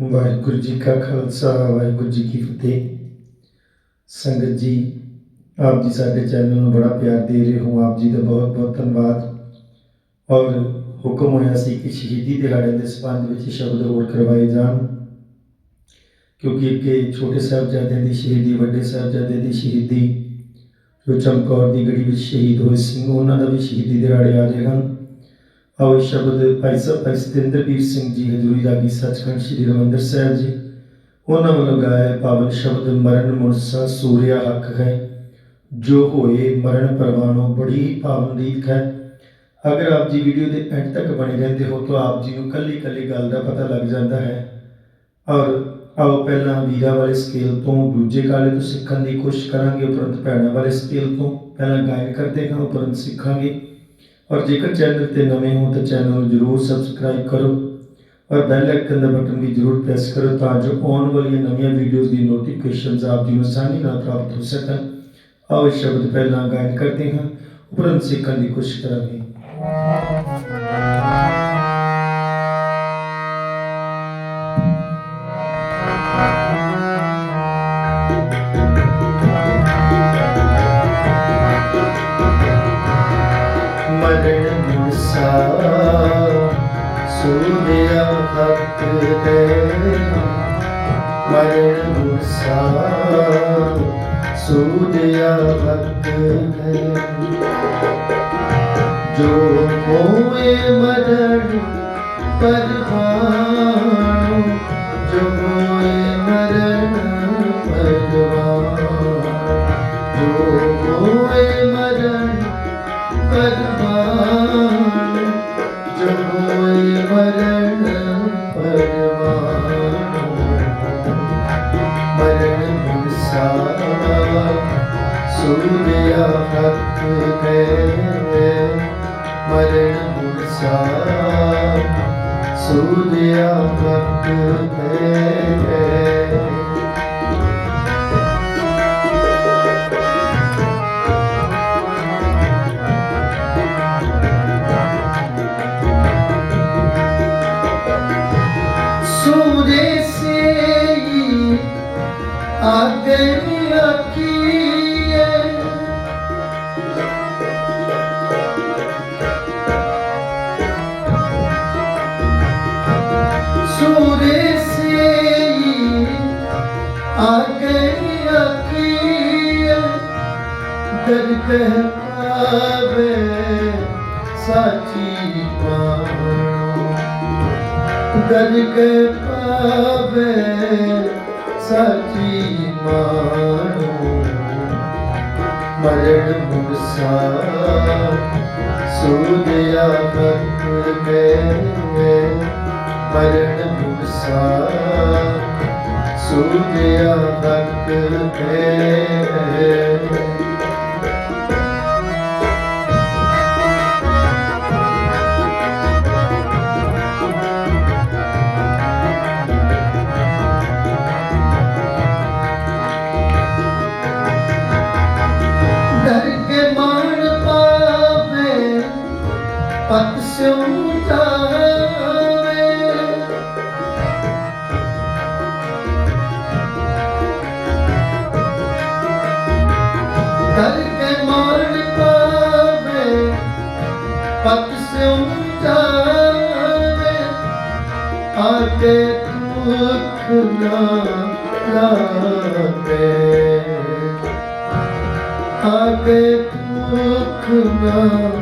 ਵਾਹਿਗੁਰੂ ਜੀ ਕਾ ਖਾਲਸਾ, ਵਾਹਿਗੁਰੂ ਜੀ ਕੀ ਫਤਿਹ। ਸੰਗਤ ਜੀ, ਆਪ ਜੀ ਸਾਡੇ ਚੈਨਲ ਨੂੰ ਬੜਾ ਪਿਆਰ ਦੇ ਰਹੇ ਹੋ। ਆਪ ਜੀ ਦਾ ਬਹੁਤ ਬਹੁਤ ਧੰਨਵਾਦ। ਔਰ ਹੁਕਮ ਹੋਇਆ ਸੀ ਕਿ ਸ਼ਹੀਦੀ ਦਿਹਾੜੇ ਦੇ ਸੰਬੰਧ ਵਿੱਚ ਸ਼ਬਦ ਹੋਰ ਕਰਵਾਏ ਜਾਣ। ਕਿਉਂਕਿ ਇੱਕ ਛੋਟੇ ਸਾਹਿਬਜ਼ਾਦਿਆਂ ਦੀ ਸ਼ਹੀਦੀ, ਵੱਡੇ ਸਾਹਿਬਜ਼ਾਦੇ ਦੀ ਸ਼ਹੀਦੀ, ਜੋ ਚਮਕੌਰ ਦੀ ਗੜੀ ਵਿੱਚ ਸ਼ਹੀਦ ਹੋਏ ਸਿੰਘ, ਉਹਨਾਂ ਦਾ ਵੀ ਸ਼ਹੀਦੀ ਦਿਹਾੜੇ ਆ ਰਹੇ ਹਨ। ਆਓ ਸ਼ਬਦ ਭਾਈ ਸਾਹਿਬ, ਭਾਈ ਸਤਿੰਦਰਵੀਰ ਸਿੰਘ ਜੀ ਹਜ਼ੂਰੀ ਰਾਗੀ ਸੱਚਖੰਡ ਸ੍ਰੀ ਹਰਿਮੰਦਰ ਸਾਹਿਬ ਜੀ। ਉਹਨਾਂ ਵੱਲੋਂ ਗਾਇਆ ਪਾਵਨ ਸ਼ਬਦ, ਮਰਨ ਮੁਰਸਾ ਸੂਰਿਆ ਹੱਕ ਹੈ। ਜੋ ਹੋਏ ਮਰਨ ਪਰਵਾਨੋ ਬੜੀ ਪਾਵਨ ਰੀਤ ਹੈ। ਅਗਰ ਆਪ ਜੀ ਵੀਡੀਓ ਦੇ ਐਂਡ ਤੱਕ ਬਣੇ ਰਹਿੰਦੇ ਹੋ ਤਾਂ ਆਪ ਜੀ ਨੂੰ ਕੱਲੀ ਕੱਲੀ ਗੱਲ ਦਾ ਪਤਾ ਲੱਗ ਜਾਂਦਾ ਹੈ। ਔਰ ਆਓ ਪਹਿਲਾਂ ਵੀਰਾਂ ਵਾਲੇ ਸਕੇਲ ਤੋਂ ਦੂਜੇ ਕਾਲੇ ਤੋਂ ਸਿੱਖਣ ਦੀ ਕੋਸ਼ਿਸ਼ ਕਰਾਂਗੇ। ਉਪਰੰਤ ਭੈਣਾਂ ਵਾਲੇ ਸਕੇਲ ਤੋਂ ਪਹਿਲਾਂ ਗਾਇਨ ਕਰਦੇ ਹਾਂ, ਉਪਰੰਤ ਸਿੱਖਾਂਗੇ। ਔਰ ਜੇਕਰ ਚੈਨਲ ਤੇ ਨਵੇਂ ਹੋ ਤਾਂ ਚੈਨਲ ਨੂੰ ਜਰੂਰ ਸਬਸਕ੍ਰਾਈਬ ਕਰੋ ਔਰ ਬੈਲ ਆਈਕਨ ਦਾ ਬਟਨ ਵੀ ਜਰੂਰ ਪ੍ਰੈਸ ਕਰੋ ਤਾਂ ਜੋ ਆਉਣ ਵਾਲੀਆਂ ਨਵੀਆਂ ਵੀਡੀਓਜ਼ ਦੀ ਨੋਟੀਫਿਕੇਸ਼ਨਸ ਆਪ ਜੀ ਨੂੰ ਆਸਾਨੀ ਨਾਲ ਪ੍ਰਾਪਤ ਹੋ ਸਕਣ। ਆਓ ਸ਼ਬਦ ਪਹਿਲਾਂ ਗਾਇਨ ਕਰਦੇ ਹਾਂ। ਉਪਰੰਤ ਸਿੱਖਣ ਦੀ ਕੋਸ਼ਿਸ਼ ਕਰਾਂਗੇ। ਹੱਕ ਮਰਨ ਮੁਸਾ ਸੂਰਿਆ ਹੱਕ ਹੈ ਜੋ ਹੋਏ ਮਰਨ ਪਰਵਾਨੋ ਜੋ ਹੋਏ ਮਰਨ ਪਰਵਾਨੋ ਜੋ ਹੋਏ ਮਰਨ ਪਰਵਾਨ ਸੂਰਿਆ ਹੱਕ ਹੈ ਮਰਨ ਮੁਸਾ ਸੂਰਿਆ ਹੱਕ ਹੈ ਕਹਵੇ ਸਾਚੀ ਪਾਵਣੋ ਗਜ ਕੇ ਪਾਵੇ ਸਾਚੀ ਮਾਣੋ ਮਰਣ ਮੁਸਾ ਸੂਦਿਆ ਕਰ ਮੇ ਮਰਣ ਮੁਸਾ ਸੂਦਿਆ ਕਰ ਮੇ ਪਤ ਸਿਉ ਜਾਵੇ। ਡਰ ਕੇ ਮਾਣ ਪਾਵੇ, ਪਤ ਸਿਉ ਜਾਵੇ। ਆਕੇ ਦੁੱਖ ਨਾ ਲਾਵੇ। ਆਗੇ ਦੁੱਖ ਨਾ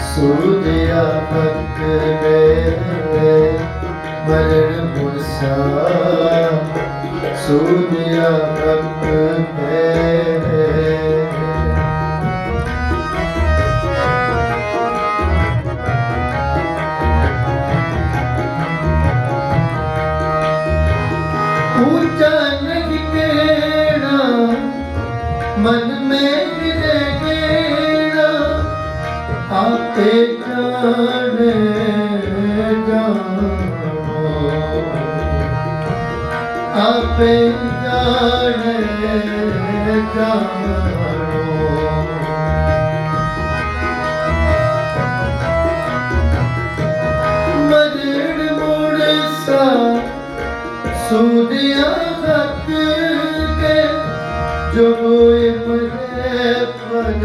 ਇੰਦਿਆ ਵੇ ਤਾਂ ਮਨ ਮਰਨ ਮੁਸਾ ਸੂਰਿਆ ਭਗਤ ਆਪੇ ਜਾਣੇ ਜਾਣੋ। ਮਦਨ ਮੁੜਸਾ ਸੂਦਿਆ ਹੱਕ ਕੇ ਜੋ ਹੋਏ ਮਰੇ। ਪਦ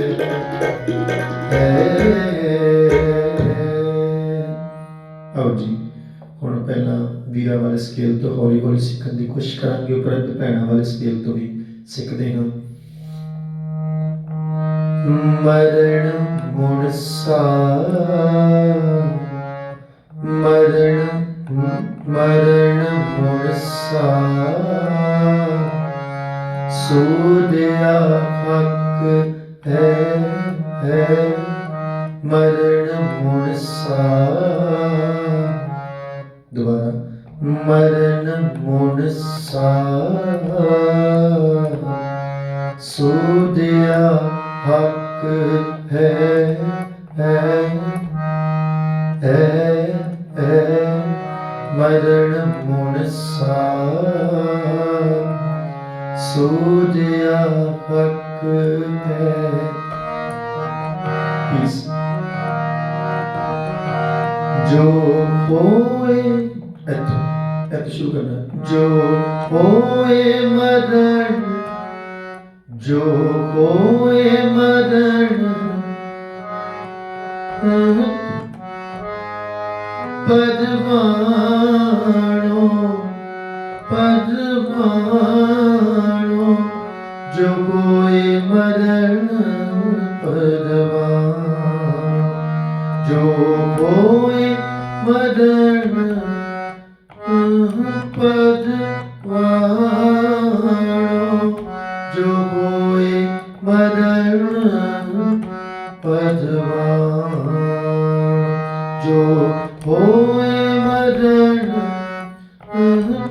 ਆਓ ਜੀ, ਹੁਣ ਪਹਿਲਾਂ ਵੀਰਾਂ ਵਾਲੇ ਸਕੇਲ ਤੋਂ ਹੌਲੀ ਹੌਲੀ ਸਿੱਖਣ ਦੀ ਕੋਸ਼ਿਸ਼ ਕਰਾਂਗੇ, ਉਪਰੰਤ ਭੈਣਾਂ ਵਾਲੇ ਸਕੇਲ ਤੋਂ ਵੀ ਸਿੱਖਦੇ ਹਾਂ। ਮਰਨ ਮੁਰਸਾ ਮਰਨ ਮਰਨ ਮੁਰਸਾ ਸੂਦਿਆ ਹੱਕ ਹੈ। ਹੈ ਮਰਨ ਮੁਰਸਾ ਦੁਬਾਰਾ, ਮਰਨ ਮੁਰਸਾ ਸੂਦਿਆ ਹੱਕ ਹੈ ਹੈ ਹੈ ਹੈ। ਮਰਨ ਮੁਨਸਾ ਸੂਦਿਆ ਹੱਕ ਹੈ। ਇਸ ਜੋ ਹੋਏ ਇੱਥੋਂ ਇੱਥੋਂ ਸ਼ੁਰੂ ਕਰਨਾ। ਜੋ ਹੋਏ ਮਰਨ, ਜੋ ਹੋਏ ਮਰਨ। ਪਦਵਾਣੋ ਪਦਵਾਣੋ ਹੋਏ ਮਰਨ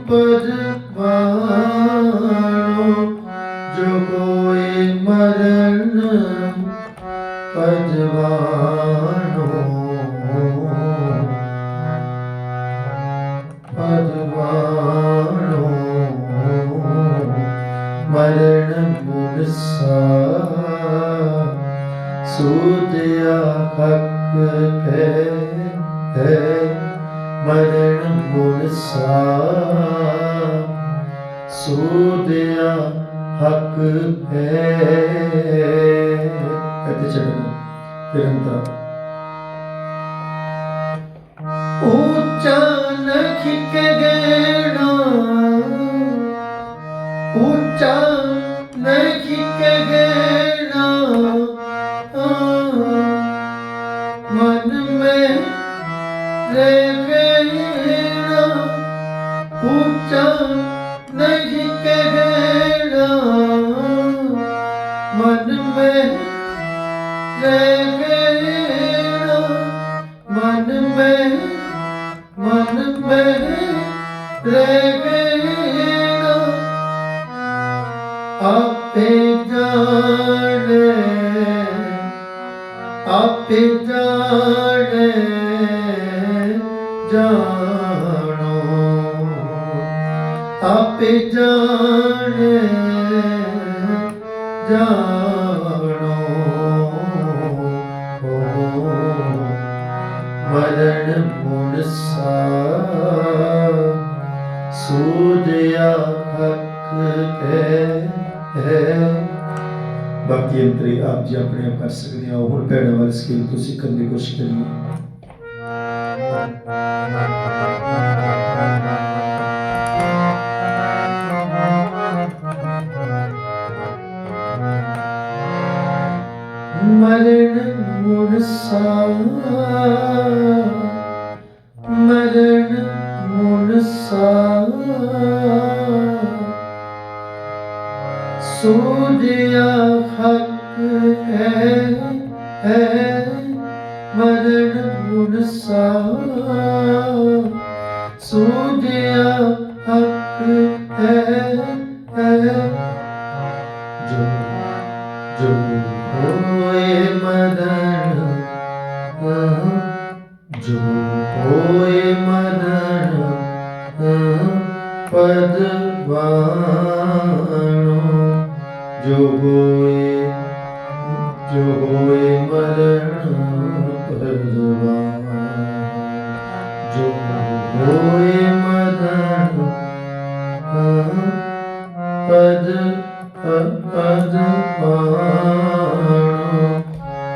ਪਦਵਾਣੋ ਜੋ ਹੋਏ ਮਰਨ ਪਦਵਾਣੋ ਪਦਵਾਣੋ ਮਰਨ ਮੁਰਸਾ ਸੂਦਿਆ ਹੱਕ ਹੈ। ਹੈ ਮਰਨ ਮੁਰਸਾ ਸੂਦਿਆ ਹੱਕ ਹੈ। ਅਤੇ ਚੜਨਾ ਫਿਰ ਅੰਤਰਾ ਰਹਿ ਆਪੇ ਜਾਣੇ ਆਪੇ ਜਾਣੇ ਜਾਣੋ। ਆਪੇ ਜਾਣੇ ਜਾਣੋ। ਦੇ ਅੰਦਰੇ ਆਪ ਜੀ ਆਪਣੇ ਆਪ ਕਰ ਸਕਦੇ ਹੋ। ਹੋਰ ਭੈਣਾਂ ਵਾਲੀ ਸਕਿੱਲ ਤੋਂ ਸਿੱਖਣ ਦੀ ਕੋਸ਼ਿਸ਼ ਕਰੀਏ ਮਰਨ ਮੁਰਸਾ ਮਰਨ ਮੁਰਸਾ ਸੂਝਿਆ ਹੈ ਮਰਨ ਮੁਨਸਾ ਸੂਝਿਆ ਹੱਕ ਹੈ ਜੋ ਜੋ ਹੋਏ ਮਰਨ ਜੋ ਹੋਏ ਮਰਨ ਪਦ ਜੋ ਹੋਏ ਜੋ ਹੋਏ ਮਰਨ ਪਦ ਵਾਣੋ ਜੋ ਹੋਏ ਮਰਨ ਪਦ ਪਦ ਵਾਣੋ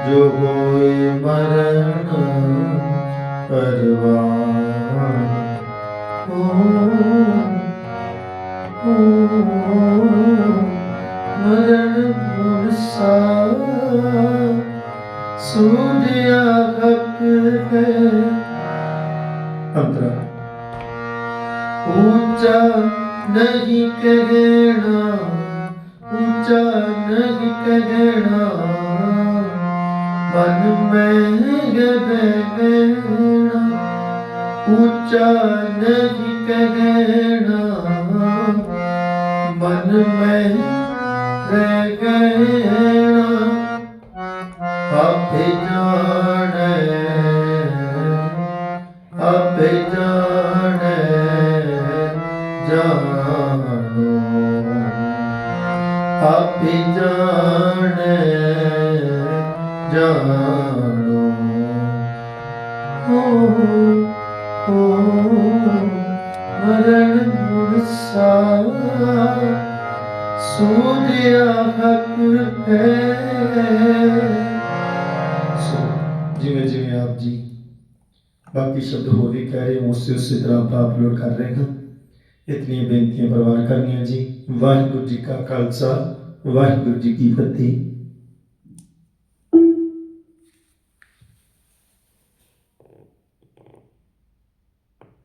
ਜੋ ਹੋਏ ਮਰਨ ਪਰਵਾਨ ਮਰਨ ਮੁਰਸਾ ਸੂਝਿਆ ਹੱਕ ਹੈ। ਅੰਤਰਾ। ਉੱਚਾ ਨਹੀਂ ਕਹਿਣਾ ਉੱਚਾ ਨਹੀਂ ਕਹਿਣਾ। ਮਨ ਮੈਂ ਗਬੈਣਾ ਉੱਚਾ ਨਹੀਂ ਕਹਿਣਾ। ਮਨ ਮੈਂ ਰਹਿ ਗਹਿਣਾ ਆਪੇ ਜਾਣੈ ਹੱਕ ਹੈ ਸੋ ਜਿਵੇਂ ਜਿਵੇਂ ਆਪ ਜੀ ਬਾਕੀ ਸ਼ਬਦ ਹੋਰ ਵੀ ਕਹਿ ਰਹੇ ਹੋ ਉਸੇ ਉਸੇ ਤਰ੍ਹਾਂ ਆਪਾਂ ਅਪਲੋਡ ਕਰ ਰਹੇ ਹਾਂ ਇਤਨੀਆਂ ਬੇਨਤੀਆਂ ਪ੍ਰਵਾਨ ਕਰਨੀਆਂ ਜੀ ਵਾਹਿਗੁਰੂ ਜੀ ਕਾ ਖਾਲਸਾ ਵਾਹਿਗੁਰੂ ਜੀ ਕੀ ਫਤਿਹ